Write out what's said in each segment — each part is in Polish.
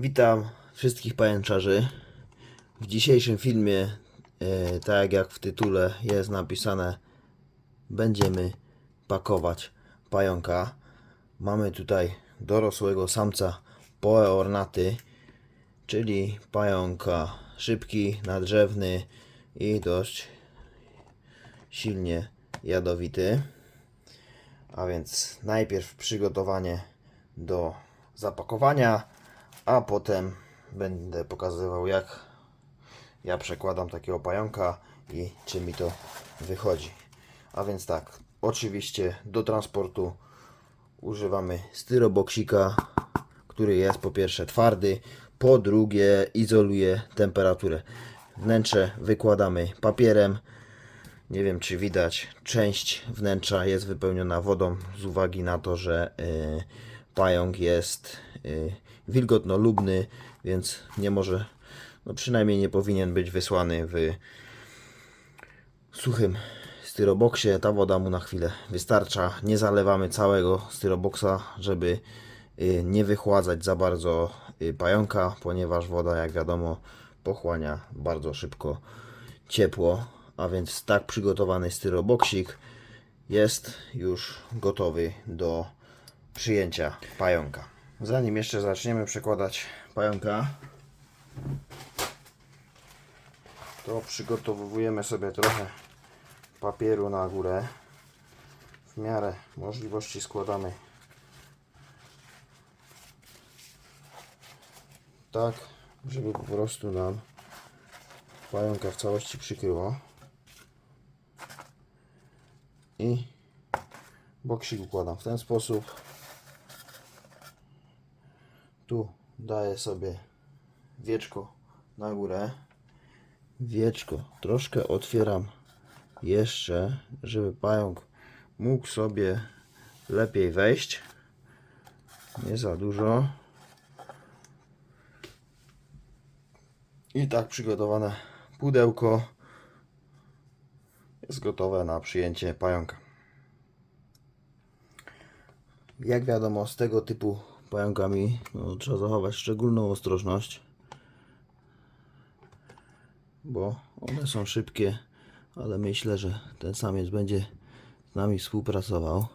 Witam wszystkich pajęczarzy. W dzisiejszym filmie, e, tak jak w tytule jest napisane, będziemy pakować pająka. Mamy tutaj dorosłego samca poe ornaty, czyli pająka szybki, nadrzewny i dość silnie jadowity. A więc najpierw przygotowanie do zapakowania, a potem będę pokazywał jak ja przekładam takiego pająka i czy mi to wychodzi. A więc tak, oczywiście do transportu używamy styroboksika, który jest po pierwsze twardy, po drugie izoluje temperaturę. Wnętrze wykładamy papierem, nie wiem, czy widać, część wnętrza jest wypełniona wodą z uwagi na to, że y, pająk jest y, wilgotnolubny, więc nie może, no przynajmniej nie powinien być wysłany w suchym styroboksie. Ta woda mu na chwilę wystarcza. Nie zalewamy całego styroboksa, żeby y, nie wychładzać za bardzo y, pająka, ponieważ woda, jak wiadomo, pochłania bardzo szybko ciepło, a więc tak przygotowany styroboksik jest już gotowy do przyjęcia pająka. Zanim jeszcze zaczniemy przekładać pająka, to przygotowujemy sobie trochę papieru na górę. W miarę możliwości składamy tak, żeby po prostu nam pająka w całości przykryło. I boksik układam w ten sposób. Tu daję sobie wieczko na górę. Wieczko troszkę otwieram jeszcze, żeby pająk mógł sobie lepiej wejść. Nie za dużo. I tak przygotowane pudełko jest gotowe na przyjęcie pająka. Jak wiadomo, z tego typu pająkami no, trzeba zachować szczególną ostrożność, bo one są szybkie, ale myślę, że ten samiec będzie z nami współpracował.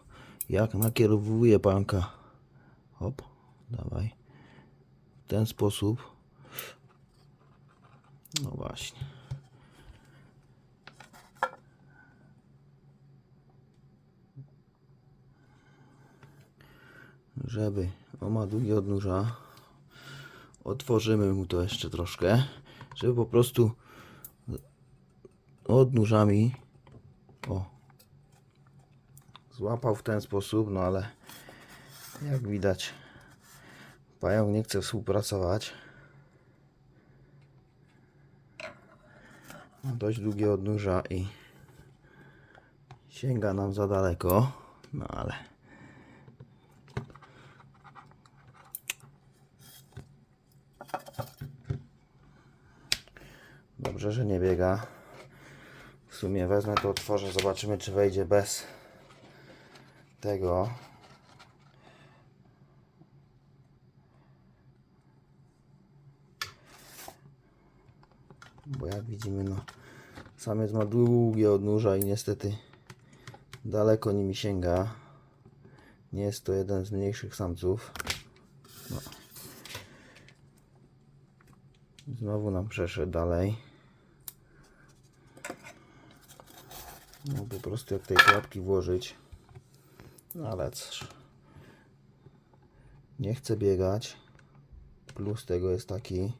Jak nakierowuję pająka, hop, dawaj, w ten sposób, no właśnie. żeby on ma długie odnóża. Otworzymy mu to jeszcze troszkę żeby po prostu odnóżami o złapał w ten sposób no ale jak widać pająk nie chce współpracować. Ma dość długie odnóża i sięga nam za daleko no ale Dobrze, że nie biega. W sumie wezmę to, otworzę, zobaczymy czy wejdzie bez tego. Bo jak widzimy, no samiec ma długie odnóża i niestety daleko nimi sięga. Nie jest to jeden z mniejszych samców. No. Znowu nam przeszedł dalej. No po prostu jak tej klapki włożyć. No ale cóż. Nie chcę biegać. Plus tego jest taki.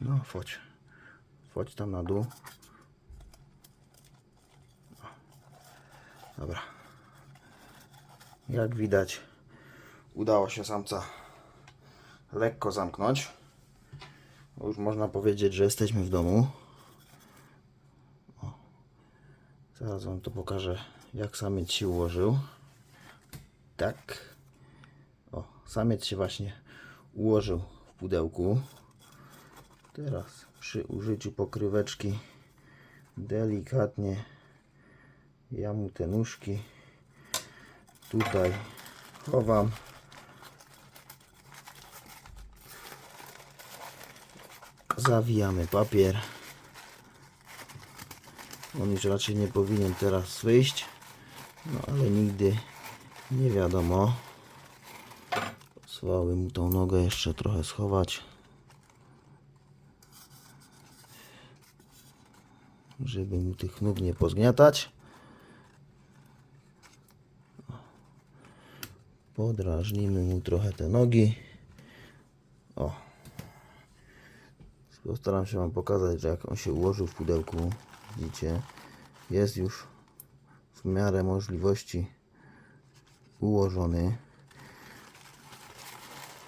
No, chodź. Chodź tam na dół. Dobra. Jak widać, udało się samca lekko zamknąć. Już można powiedzieć, że jesteśmy w domu. O. Zaraz Wam to pokażę, jak samiec się ułożył. Tak. O, samiec się właśnie ułożył w pudełku. Teraz przy użyciu pokryweczki delikatnie ja mu te nóżki tutaj chowam. Zawijamy papier. On już raczej nie powinien teraz wyjść. No ale nigdy nie wiadomo. Pozwolę mu tą nogę jeszcze trochę schować. Żeby mu tych nóg nie pozgniatać. Podrażnimy mu trochę te nogi. O. Postaram się Wam pokazać, że jak on się ułożył w pudełku, widzicie, jest już w miarę możliwości ułożony.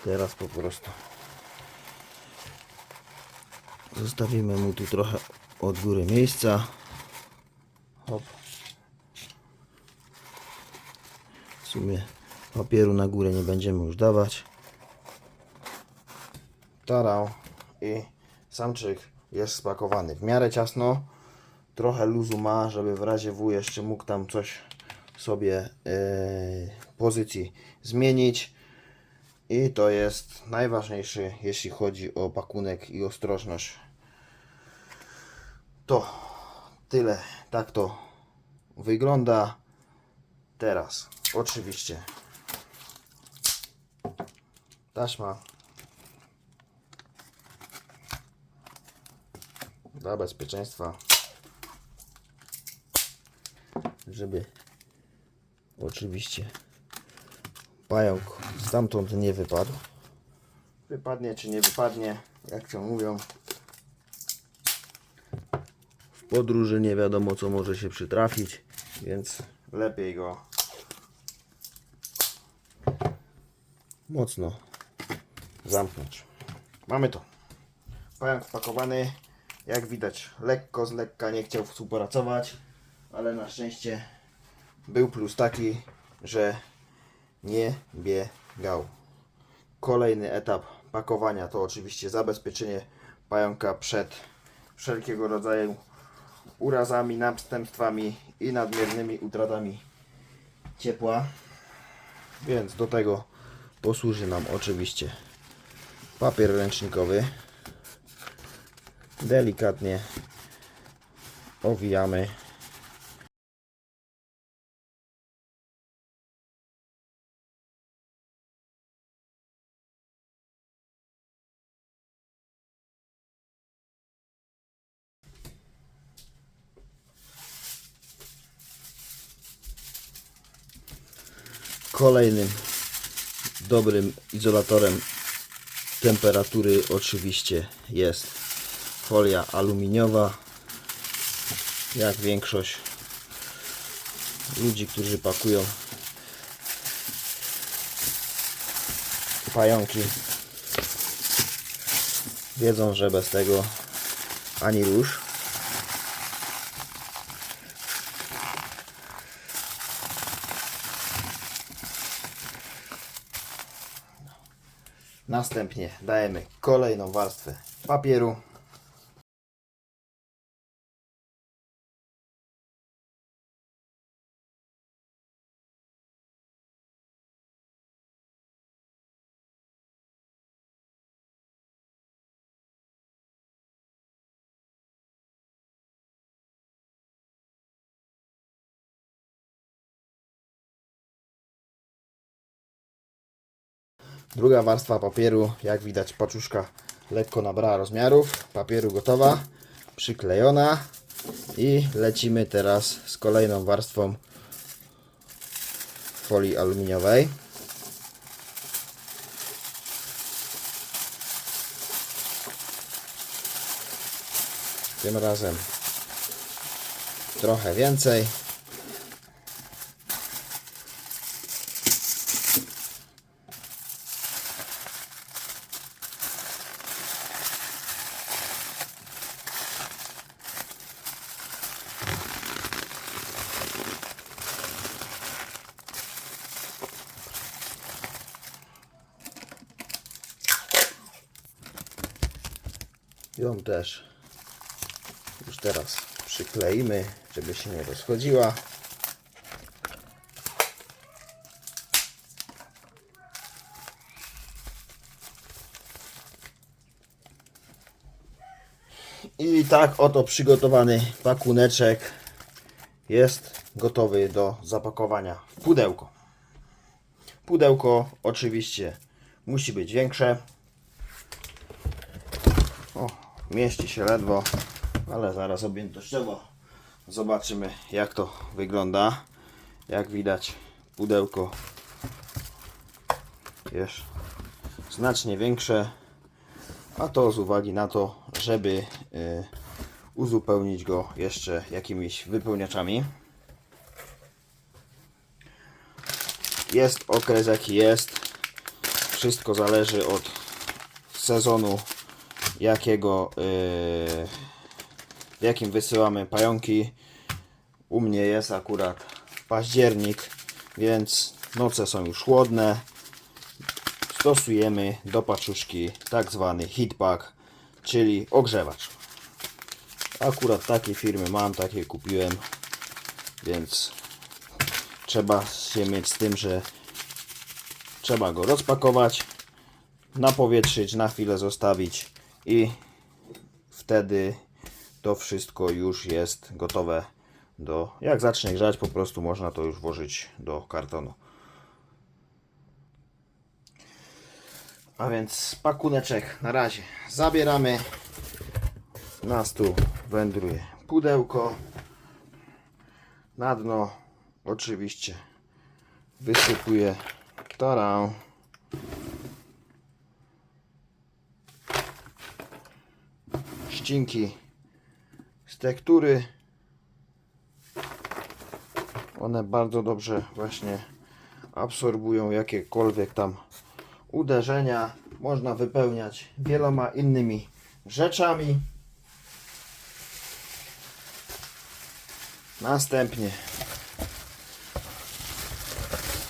Teraz po prostu zostawimy mu tu trochę od góry miejsca. Hop. W sumie papieru na górę nie będziemy już dawać. Tarał i samczyk jest spakowany w miarę ciasno. Trochę luzu ma, żeby w razie W jeszcze mógł tam coś sobie yy, pozycji zmienić. I to jest najważniejszy, jeśli chodzi o pakunek i ostrożność. To tyle. Tak to wygląda. Teraz oczywiście taśma dla bezpieczeństwa, żeby oczywiście pająk stamtąd nie wypadł. Wypadnie czy nie wypadnie, jak to mówią. W podróży nie wiadomo co może się przytrafić, więc lepiej go mocno zamknąć. Mamy to. Pająk wpakowany. Jak widać, lekko z lekka nie chciał współpracować, ale na szczęście był plus taki, że nie biegał. Kolejny etap pakowania to oczywiście zabezpieczenie pająka przed wszelkiego rodzaju urazami, następstwami i nadmiernymi utratami ciepła. Więc do tego posłuży nam oczywiście papier ręcznikowy. Delikatnie owijamy. Kolejnym dobrym izolatorem temperatury oczywiście jest folia aluminiowa. Jak większość ludzi, którzy pakują pająki wiedzą, że bez tego ani rusz. Następnie dajemy kolejną warstwę papieru. Druga warstwa papieru, jak widać paczuszka lekko nabrała rozmiarów. Papieru gotowa, przyklejona i lecimy teraz z kolejną warstwą folii aluminiowej. Tym razem trochę więcej. Ją też już teraz przykleimy, żeby się nie rozchodziła. I tak oto przygotowany pakuneczek jest gotowy do zapakowania w pudełko. Pudełko oczywiście musi być większe. Mieści się ledwo, ale zaraz objętościowo zobaczymy jak to wygląda. Jak widać pudełko jest znacznie większe, a to z uwagi na to, żeby y, uzupełnić go jeszcze jakimiś wypełniaczami. Jest okres jaki jest. Wszystko zależy od sezonu, jakiego, yy, jakim wysyłamy pająki. U mnie jest akurat październik, więc noce są już chłodne. Stosujemy do paczuszki tak zwany heatpack, czyli ogrzewacz. Akurat takiej firmy mam, takie kupiłem, więc trzeba się mieć z tym, że trzeba go rozpakować, napowietrzyć, na chwilę zostawić i wtedy to wszystko już jest gotowe do, jak zacznie grzać po prostu można to już włożyć do kartonu. A więc pakuneczek na razie zabieramy. Na stół wędruje pudełko. Na dno oczywiście wysypuję tarę. Ścinki z tektury. One bardzo dobrze właśnie absorbują jakiekolwiek tam uderzenia. Można wypełniać wieloma innymi rzeczami. Następnie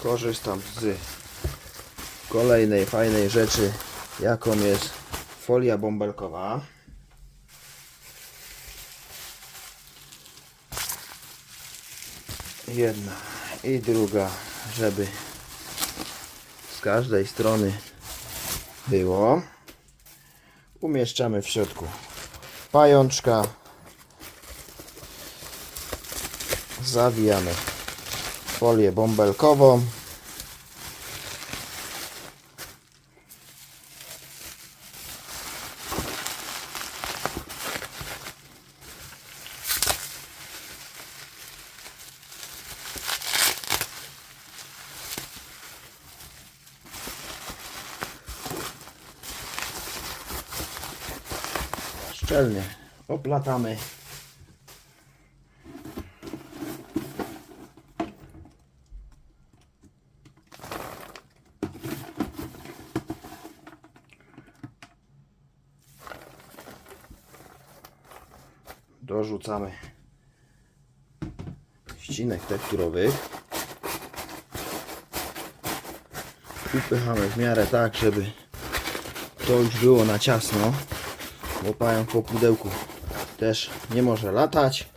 korzystam z kolejnej fajnej rzeczy, jaką jest folia bąbelkowa. Jedna i druga, żeby z każdej strony było. Umieszczamy w środku pajączka. Zawijamy folię bąbelkową. Szczelnie oplatamy. Dorzucamy ścinek tekturowych. Upychamy w miarę tak, żeby to już było na ciasno pająk po pudełku też nie może latać.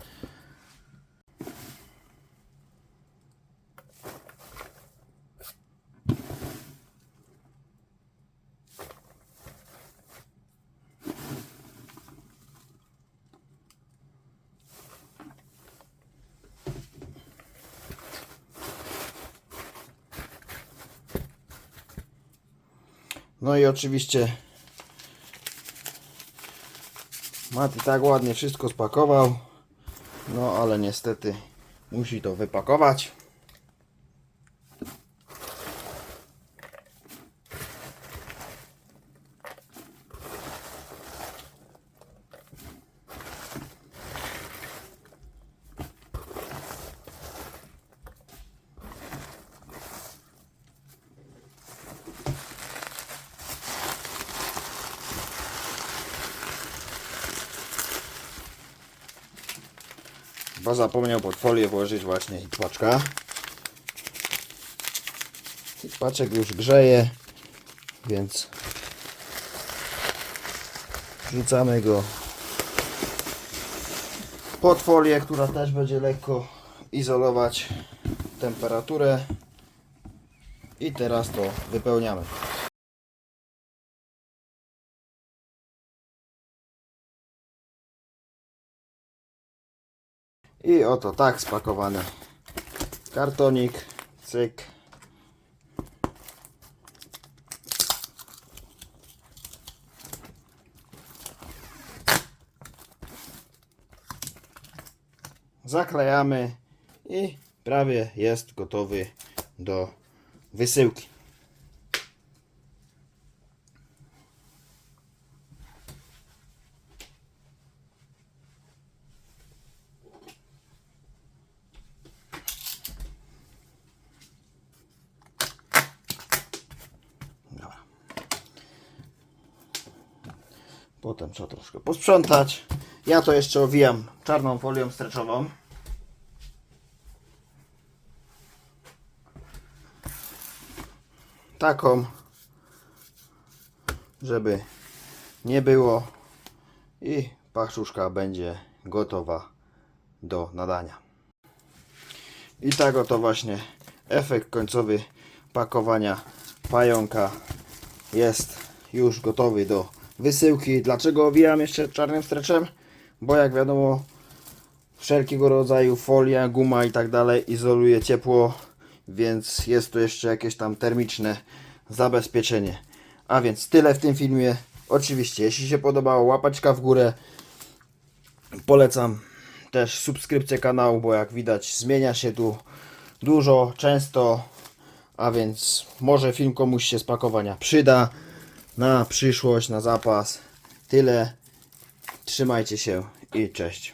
No i oczywiście Mati tak ładnie wszystko spakował. No ale niestety musi to wypakować. Zapomniał pod folię włożyć właśnie hitpaczka. Hitpaczek już grzeje, więc wrzucamy go pod folię, która też będzie lekko izolować temperaturę. I teraz to wypełniamy. I oto tak spakowany kartonik, cyk. Zaklejamy i prawie jest gotowy do wysyłki. Dobra. Potem trzeba troszkę posprzątać. Ja to jeszcze owijam czarną folią streczową. Taką, żeby nie było i paczuszka będzie gotowa do nadania. I tak oto właśnie efekt końcowy pakowania pająka jest już gotowy do wysyłki. Dlaczego owijam jeszcze czarnym streczem? Bo jak wiadomo wszelkiego rodzaju folia, guma i tak dalej izoluje ciepło, więc jest to jeszcze jakieś tam termiczne zabezpieczenie. A więc tyle w tym filmie. Oczywiście, jeśli się podobało, łapaczka w górę. Polecam też subskrypcję kanału, bo jak widać zmienia się tu dużo, często. A więc może film komuś się z pakowania przyda. Na przyszłość, na zapas. Tyle. Trzymajcie się i cześć.